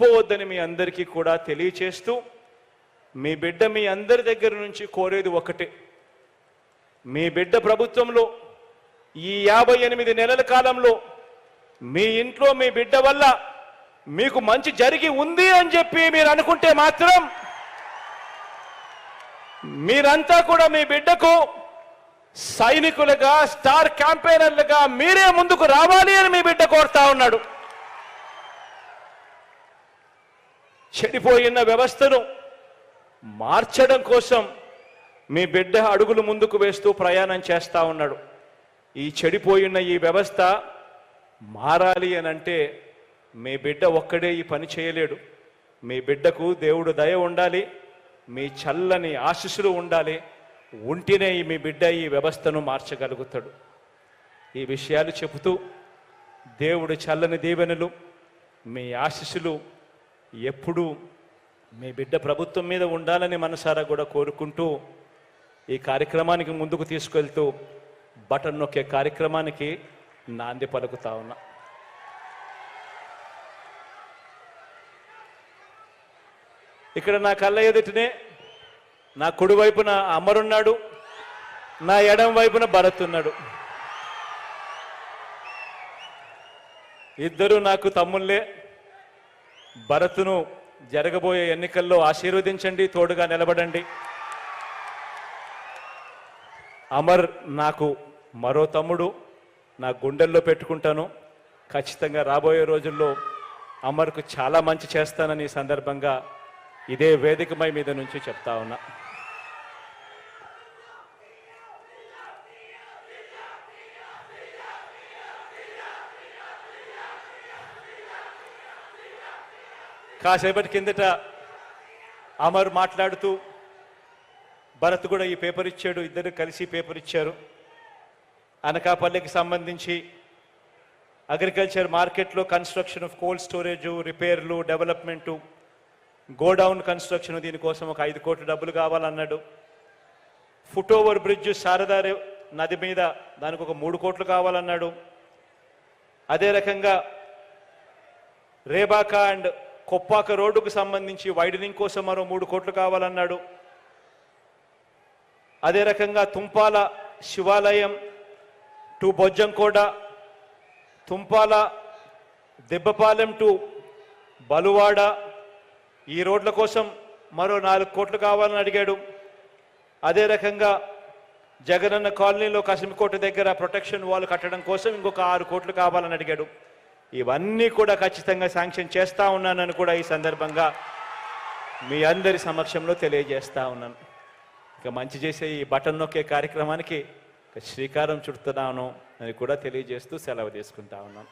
పోవద్దని మీ అందరికీ కూడా తెలియచేస్తూ మీ బిడ్డ మీ అందరి దగ్గర నుంచి కోరేది ఒకటే. మీ బిడ్డ ప్రభుత్వంలో ఈ యాభై ఎనిమిది నెలల కాలంలో మీ ఇంట్లో మీ బిడ్డ వల్ల మీకు మంచి జరిగి ఉంది అని చెప్పి మీరు అనుకుంటే మాత్రం మీరంతా కూడా మీ బిడ్డకు సైనికులుగా స్టార్ క్యాంపెయినర్లుగా మీరే ముందుకు రావాలి అని మీ బిడ్డ కోరుతా ఉన్నాడు. చెడిపోయిన వ్యవస్థను మార్చడం కోసం మీ బిడ్డ అడుగులు ముందుకు వేస్తూ ప్రయాణం చేస్తూ ఉన్నాడు. ఈ చెడిపోయిన ఈ వ్యవస్థ మారాలి అని అంటే మీ బిడ్డ ఒక్కడే ఈ పని చేయలేడు. మీ బిడ్డకు దేవుడు దయ ఉండాలి మీ చల్లని ఆశీస్సులు ఉండాలి ఉంటేనే మీ బిడ్డ ఈ వ్యవస్థను మార్చగలుగుతాడు. ఈ విషయాలు చెబుతూ దేవుడు చల్లని దీవెనలు మీ ఆశీస్సులు ఎప్పుడూ మీ బిడ్డ ప్రభుత్వం మీద ఉండాలని మనసారా కూడా కోరుకుంటూ ఈ కార్యక్రమానికి ముందుకు తీసుకెళ్తూ బటన్ నొక్కే కార్యక్రమానికి నాంది పలుకుతా ఉన్నా. ఇక్కడ నా కళ్ళ ఎదుటినే నా కుడి వైపున అమరున్నాడు నా ఎడం వైపున భరత్ ఉన్నాడు ఇద్దరు నాకు తమ్ముళ్ళే. భరత్ను జరగబోయే ఎన్నికల్లో ఆశీర్వదించండి తోడుగా నిలబడండి. అమర్ నాకు మరో తమ్ముడు నా గుండెల్లో పెట్టుకుంటాను. ఖచ్చితంగా రాబోయే రోజుల్లో అమర్కు చాలా మంచి చేస్తానని ఈ సందర్భంగా ఇదే వేదికమై మీద నుంచి చెప్తా ఉన్నా. కాసేపటి కిందట అమర్ మాట్లాడుతూ భరత్ కూడా ఈ పేపర్ ఇచ్చాడు ఇద్దరు కలిసి పేపర్ ఇచ్చారు. అనకాపల్లికి సంబంధించి అగ్రికల్చర్ మార్కెట్లో కన్స్ట్రక్షన్ ఆఫ్ కోల్డ్ స్టోరేజ్ రిపేర్లు డెవలప్మెంటు గోడౌన్ కన్స్ట్రక్షన్ దీనికోసం ఒక ఐదు కోట్ల డబ్బులు కావాలన్నాడు. ఫుట్ ఓవర్ బ్రిడ్జ్ శారదా నది మీద దానికి ఒక మూడు కోట్లు కావాలన్నాడు. అదే రకంగా రేబాకా అండ్ కొప్పాక రోడ్డుకు సంబంధించి వైడనింగ్ కోసం మరో మూడు కోట్లు కావాలన్నాడు. అదే రకంగా తుంపాల శివాలయం టు బొజ్జంకోట తుంపాల దెబ్బపాలెం టు బలువాడ ఈ రోడ్ల కోసం మరో నాలుగు కోట్లు కావాలని అడిగాడు. అదే రకంగా జగనన్న కాలనీలో కసిమికోట దగ్గర ప్రొటెక్షన్ వాల్ కట్టడం కోసం ఇంకొక ఆరు కోట్లు కావాలని అడిగాడు. ఇవన్నీ కూడా ఖచ్చితంగా శాంక్షన్ చేస్తూ ఉన్నానని కూడా ఈ సందర్భంగా మీ అందరి సమక్షంలో తెలియజేస్తూ ఉన్నాను. ఇక మంచి చేసే ఈ బటన్ నొక్కే కార్యక్రమానికి శ్రీకారం చుడుతున్నాను అని కూడా తెలియజేస్తూ సెలవు తీసుకుంటా ఉన్నాను.